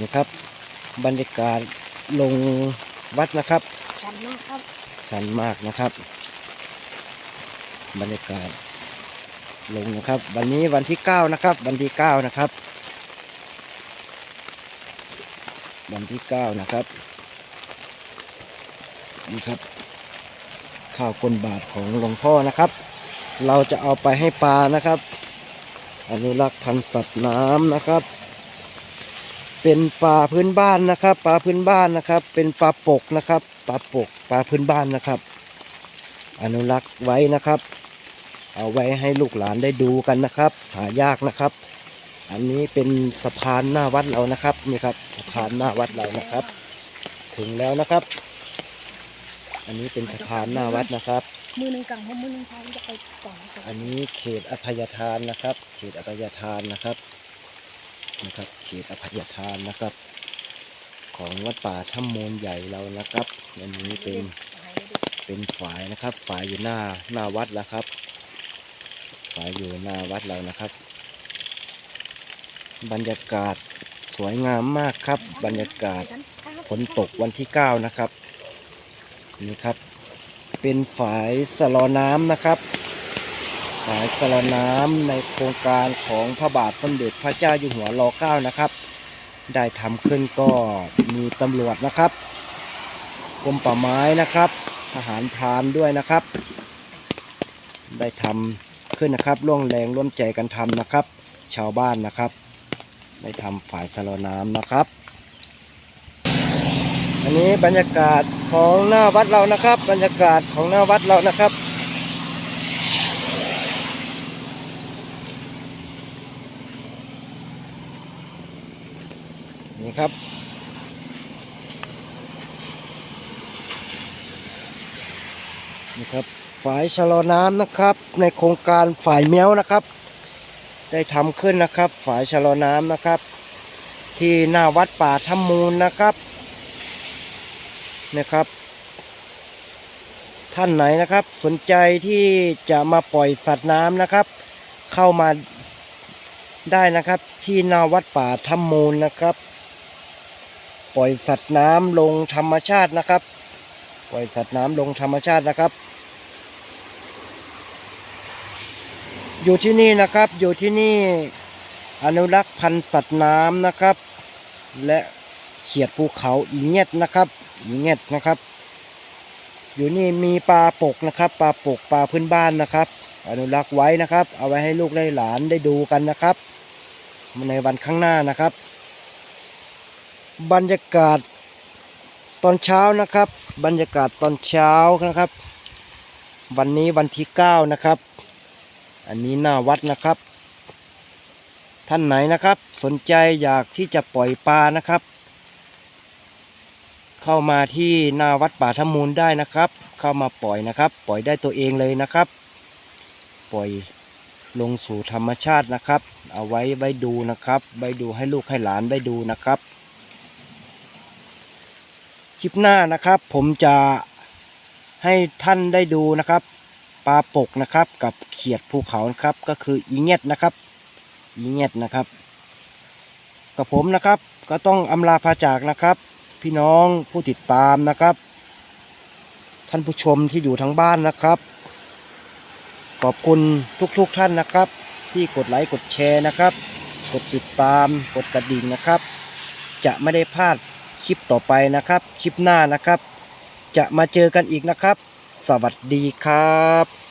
นี่ครับ บรรยากาศลงวัดนะครับชันมากครับชันมากนะครับ บรรยากาศลงนะครับ วันนี้วันที่เก้านะครับ วันที่เก้านะครับ วันที่เก้านะครับนี่ครับ ข้าวก้นบาทของหลวงพ่อนะครับ เราจะเอาไปให้ปลานะครับ อนุรักษ์พันธุ์สัตว์น้ำนะครับ เป็นปลาพื้นบ้านนะครับ ปลาพื้นบ้านนะครับ เป็นปลาปกนะครับ ปลาปกปลาพื้นบ้านนะครับ อนุรักษ์ไว้นะครับ เอาไว้ให้ลูกหลานได้ดูกันนะครับ หายากนะครับ อันนี้เป็นสะพานหน้าวัดเรานะครับนี่ครับสะพานหน้าวัดเรานะครับ ถึงแล้วนะครับ อันนี้เป็นสะพานหน้าวัดนะครับ มือหนึ่งกังมือหนึ่งทางจะไปกล่องอันนี้เขตอภัยทานนะครับ เขตอภัยทานนะครับ นะครับเขตอภัยทานนะครับ ของวัดป่าถ้ำมูลใหญ่เรานะครับอันนี้เป็นเป็นฝายนะครับ ฝายอยู่หน้าหน้าวัดแล้วครับ ฝายอยู่หน้าวัดเรานะครับ บรรยากาศสวยงามมากครับ บรรยากาศฝนตกวันที่เก้านะครับ นี่ครับ เป็นฝายสะลอน้ำนะครับ ฝายสะลอน้ำในโครงการของพระบาทสมเด็จพระเจ้าอยู่หัวรอเก้านะครับ ได้ทำขึ้นก็มีตำรวจนะครับกรมป่าไม้นะครับ ทหารพรานด้วยนะครับ ได้ทำขึ้นนะครับร่วมแรงร่วมใจกันทำนะครับ ชาวบ้านนะครับ ได้ทำฝ่ายสะลอน้ำนะครับอันนี้บรรยากาศของหน้าวัดเรานะครับ บรรยากาศของหน้าวัดเรานะครับ นี่ครับ นี่ครับฝายชะลอน้ำนะครับ ในโครงการฝายเมียวนะครับ ได้ทำขึ้นนะครับ ฝายชะลอน้ำนะครับ ที่หน้าวัดป่าถ้ำมูลนะครับนะครับ ท่านไหนนะครับ สนใจที่จะมาปล่อยสัตว์น้ำนะครับ เข้ามาได้นะครับที่หนาวัดป่าถ้ำมูลนะครับ ปล่อยสัตว์น้ำลงธรรมชาตินะครับ ปล่อยสัตว์น้ำลงธรรมชาตินะครับ อยู่ที่นี่นะครับอยู่ที่นี่อนุรักษ์พันธุ์สัตว์น้ำนะครับ และเขียดภูเขาอีเงียดนะครับอีเงียดนะครับ อยู่นี่มีปลาปกนะครับปลาปกปลาพื้นบ้านนะครับ อนุรักษ์ไว้นะครับ เอาไว้ให้ลูกได้หลานได้ดูกันนะครับ ในวันข้างหน้านะครับ บรรยากาศตอนเช้านะครับ บรรยากาศตอนเช้านะครับ วันนี้วันที่เก้านะครับ อันนี้หน้าวัดนะครับ ท่านไหนนะครับ สนใจอยากที่จะปล่อยปลานะครับ เข้ามาที่หน้าวัดป่าธมูลได้นะครับ เข้ามาปล่อยนะครับ ปล่อยได้ตัวเองเลยนะครับ ปล่อยลงสู่ธรรมชาตินะครับ เอาไว้ไว้ดูนะครับไว้ดูให้ลูกให้หลานได้ดูนะครับ คลิปหน้านะครับ ผมจะให้ท่านได้ดูนะครับปลาปกนะครับกับเขียดภูเขานะครับก็คืออีเงียดนะครับอีเงียดนะครับ กับผมนะครับก็ต้องอำลาพาจากนะครับ พี่น้องผู้ติดตามนะครับ ท่านผู้ชมที่อยู่ทางบ้านนะครับ ขอบคุณทุกๆทท่านนะครับ ที่กดไลค์กดแชร์นะครับ กดติดตามกดกระดิ่งนะครับ จะไม่ได้พลาด คลิปต่อไปนะครับ คลิปหน้านะครับ จะมาเจอกันอีกนะครับ สวัสดีครับ